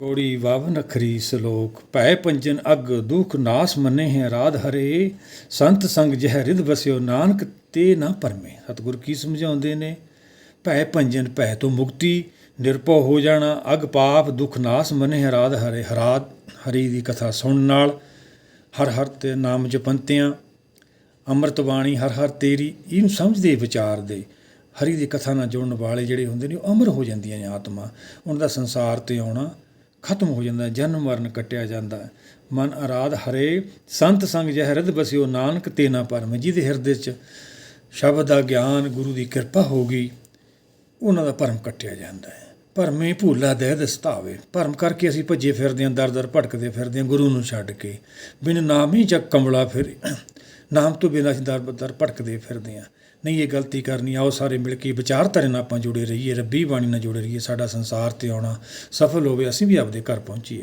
ਕੋੜੀ ਵਵ ਨਖਰੀ ਸਲੋਕ, ਭੈ ਪੰਜਨ ਅਗ ਦੁਖ ਨਾਸ ਮੰਨੇ ਹੈ ਰਾਧ ਹਰੇ। ਸੰਤ ਸੰਗ ਜਹ ਰਿਦ ਵਸਿਓ ਨਾਨਕ, ਤੇ ਨਾ ਪਰਮੇ। ਸਤਿਗੁਰ ਕੀ ਸਮਝਾਉਂਦੇ ਨੇ? ਭੈ ਪੰਜਨ ਭੈ ਤੋਂ ਮੁਕਤੀ, ਨਿਰਭਉ ਹੋ ਜਾਣਾ। ਅਗ ਪਾਪ, ਦੁਖ ਨਾਸ ਮੰਨੇ ਹੈ ਰਾਧ ਹਰੇ। ਹਰਾਦ ਹਰੀ ਦੀ ਕਥਾ ਸੁਣਨ ਨਾਲ ਹਰ ਹਰ ਤੇ ਨਾਮ ਜਪੰਤਿਆਂ। ਅੰਮ੍ਰਿਤ ਬਾਣੀ ਹਰ ਹਰ ਤੇਰੀ, ਇਹਨੂੰ ਸਮਝਦੇ, ਵਿਚਾਰਦੇ। ਹਰੀ ਦੀ ਕਥਾ ਨਾਲ ਜੁੜਨ ਵਾਲੇ ਜਿਹੜੇ ਹੁੰਦੇ ਨੇ, ਉਹ ਅਮਰ ਹੋ ਜਾਂਦੀਆਂ ਨੇ ਆਤਮਾ। ਉਹਨਾਂ ਦਾ ਸੰਸਾਰ ਤੇ ਆਉਣਾ ਖਤਮ ਹੋ ਜਾਂਦਾ, ਜਨਮ ਮਰਨ ਕੱਟਿਆ ਜਾਂਦਾ। ਮਨ ਅਰਾਧ ਹਰੇ, ਸੰਤ ਸੰਗ ਜਹ ਹਿਰਦ ਬਸਿਓ ਨਾਨਕ ਤੇਨਾ ਪਰਮ, ਜਿਹਦੇ ਹਿਰਦੇ 'ਚ ਸ਼ਬਦ ਦਾ ਗਿਆਨ ਗੁਰੂ ਦੀ ਕਿਰਪਾ ਹੋ ਗਈ, ਉਹਨਾਂ ਦਾ ਭਰਮ ਕੱਟਿਆ ਜਾਂਦਾ ਹੈ। ਭਰਮੇ ਭੂਲਾ ਦੇ ਦਸਤਾਵੇ ਭਰਮ ਕਰਕੇ ਅਸੀਂ ਭੱਜੇ ਫਿਰਦੇ ਹਾਂ ਦਰ ਦਰ ਭਟਕਦੇ ਫਿਰਦੇ ਹਾਂ ਗੁਰੂ ਨੂੰ ਛੱਡ ਕੇ। ਬਿਨ ਨਾਮ ਹੀ ਚੱਕ ਕੰਬਲਾ ਫਿਰ ਨਾਮ ਤੋਂ ਬਿਨਾਂ ਅਸੀਂ ਦਰ ਦਰ ਭਟਕਦੇ ਫਿਰਦੇ ਹਾਂ। ਨਹੀਂ, ਇਹ ਗਲਤੀ ਕਰਨੀ, ਆਓ ਸਾਰੇ ਮਿਲ ਕੇ ਵਿਚਾਰਧਾਰੇ ਨਾਲ ਆਪਾਂ ਜੁੜੇ ਰਹੀਏ, ਰੱਬੀ ਬਾਣੀ ਨਾਲ ਜੁੜੇ ਰਹੀਏ, ਸਾਡਾ ਸੰਸਾਰ ਤੇ ਆਉਣਾ ਸਫਲ ਹੋਵੇ, ਅਸੀਂ ਵੀ ਆਪਦੇ ਘਰ ਪਹੁੰਚੀਏ।